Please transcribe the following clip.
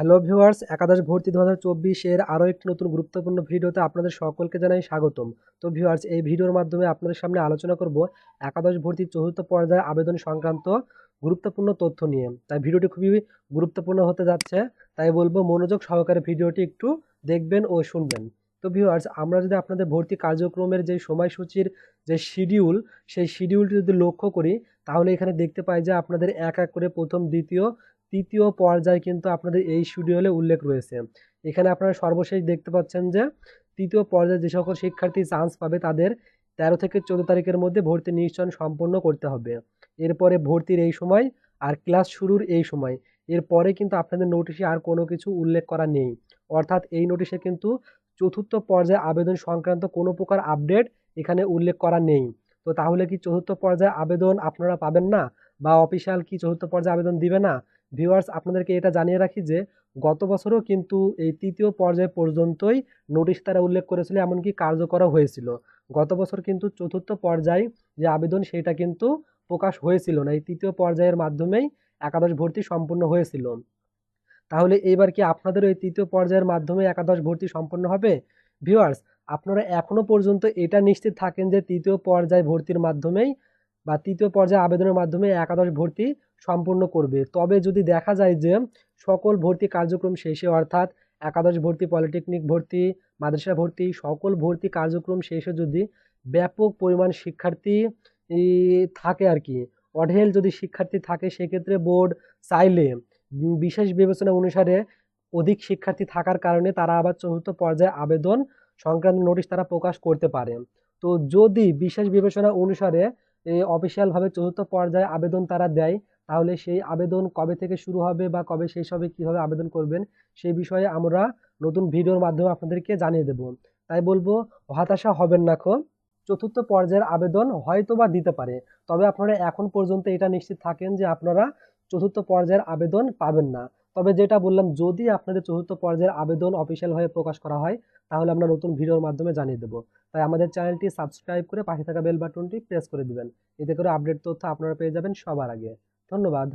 Hello viewers, একাদশ ভর্তি দু হাজার চব্বিশের আরও একটি নতুন গুরুত্বপূর্ণ ভিডিওতে আপনাদের সকলকে জানাই স্বাগতম। তো ভিউয়ার্স, এই ভিডিওর মাধ্যমে আপনাদের সামনে আলোচনা করব একাদশ ভর্তির চতুর্থ পর্যায়ে আবেদন সংক্রান্ত গুরুত্বপূর্ণ তথ্য নিয়ে। তাই ভিডিওটি খুবই গুরুত্বপূর্ণ হতে যাচ্ছে, তাই বলব মনোযোগ সহকারে ভিডিওটি একটু দেখবেন ও শুনবেন। তো ভিউয়ার্স আমরা যদি আপনাদের ভর্তি কার্যক্রমের যে সময়সূচির যে শিডিউল সেই শিডিউলটি যদি লক্ষ্য করি, তাহলে এখানে দেখতে পাই যে আপনাদের এক এক করে প্রথম, দ্বিতীয়, তৃতীয় পর্যায়ে কিন্তু আপনাদের এই শিডিউলে উল্লেখ রয়েছে। এখানে আপনারা সর্বশেষ দেখতে পাচ্ছেন যে, তৃতীয় পর্যায়ে যে সকল শিক্ষার্থী চান্স পাবে, তাদের তেরো থেকে চোদ্দ তারিখের মধ্যে ভর্তি নিশ্চয়ন সম্পন্ন করতে হবে। এরপরে ভর্তির এই সময় আর ক্লাস শুরুর এই সময়। এরপরে কিন্তু আপনাদের নোটিশে আর কোনো কিছু উল্লেখ করা নেই। অর্থাৎ এই নোটিশে কিন্তু চতুর্থ পর্যায়ে আবেদন সংক্রান্ত কোনো প্রকার আপডেট এখানে উল্লেখ করা নেই। তো তাহলে কি চতুর্থ পর্যায়ে আবেদন আপনারা পাবেন না? বা অফিসিয়াল কি চতুর্থ পর্যায়ে আবেদন দিবে না? ভিউয়ার্স, আপনাদেরকে এটা জানিয়ে রাখি যে গত বছরও কিন্তু এই তৃতীয় পর্যায় পর্যন্তই নোটিশ তারা উল্লেখ করেছিল, এমনকি কার্যকরও হয়েছিল। গত বছর কিন্তু চতুর্থ পর্যায়ে যে আবেদন, সেটা কিন্তু প্রকাশ হয়েছিল না। এই তৃতীয় পর্যায়ের মাধ্যমেই একাদশ ভর্তি সম্পূর্ণ হয়েছিল। তাহলে এইবার কি আপনাদের ওই তৃতীয় পর্যায়ের মাধ্যমে একাদশ ভর্তি সম্পন্ন হবে? ভিউয়ার্স আপনারা এখনও পর্যন্ত এটা নিশ্চিত থাকেন যে তৃতীয় পর্যায় ভর্তির মাধ্যমেই বা তৃতীয় পর্যায়ে আবেদনের মাধ্যমে একাদশ ভর্তি সম্পূর্ণ করবে। তবে যদি দেখা যায় যে সকল ভর্তি কার্যক্রম শেষে অর্থাৎ একাদশ ভর্তি, পলিটেকনিক ভর্তি, মাদ্রাসা ভর্তি সকল ভর্তি কার্যক্রম শেষে যদি ব্যাপক পরিমাণ শিক্ষার্থী থাকে আর কি, অঢেল যদি শিক্ষার্থী থাকে, সেক্ষেত্রে বোর্ড চাইলে বিশেষ বিবেচনা অনুসারে অধিক শিক্ষার্থী থাকার কারণে তারা আবার চতুর্থ পর্যায়ে আবেদন সংক্রান্ত নোটিশ তারা প্রকাশ করতে পারে। তো যদি বিশেষ বিবেচনা অনুসারে অফিসিয়ালভাবে চতুর্থ পর্যায়ে আবেদন তারা দেয়, তাহলে সেই আবেদন কবে থেকে শুরু হবে বা কবে শেষ হবে, কীভাবে আবেদন করবেন সেই বিষয়ে আমরা নতুন ভিডিওর মাধ্যমে আপনাদেরকে জানিয়ে দেব। তাই বলব, হতাশা হবেন না খো চতুর্থ পর্যায়ের আবেদন হয়তো বা দিতে পারে। তবে আপনারা এখন পর্যন্ত এটা নিশ্চিত থাকেন যে আপনারা চতুর্থ পর্যায়ের আবেদন পাবেন না। তবে যেটা বললাম, যদি আপনাদের চতুর্থ পর্যায়ের আবেদন অফিসিয়ালভাবে প্রকাশ করা হয়, তাহলে আমরা নতুন ভিডিওর মাধ্যমে জানিয়ে দেবো। তাই আমাদের চ্যানেলটি সাবস্ক্রাইব করে পাশে থাকা বেল বাটনটি প্রেস করে দিবেন। এতে করে আপডেট তথ্য আপনারা পেয়ে যাবেন সবার আগে। ধন্যবাদ।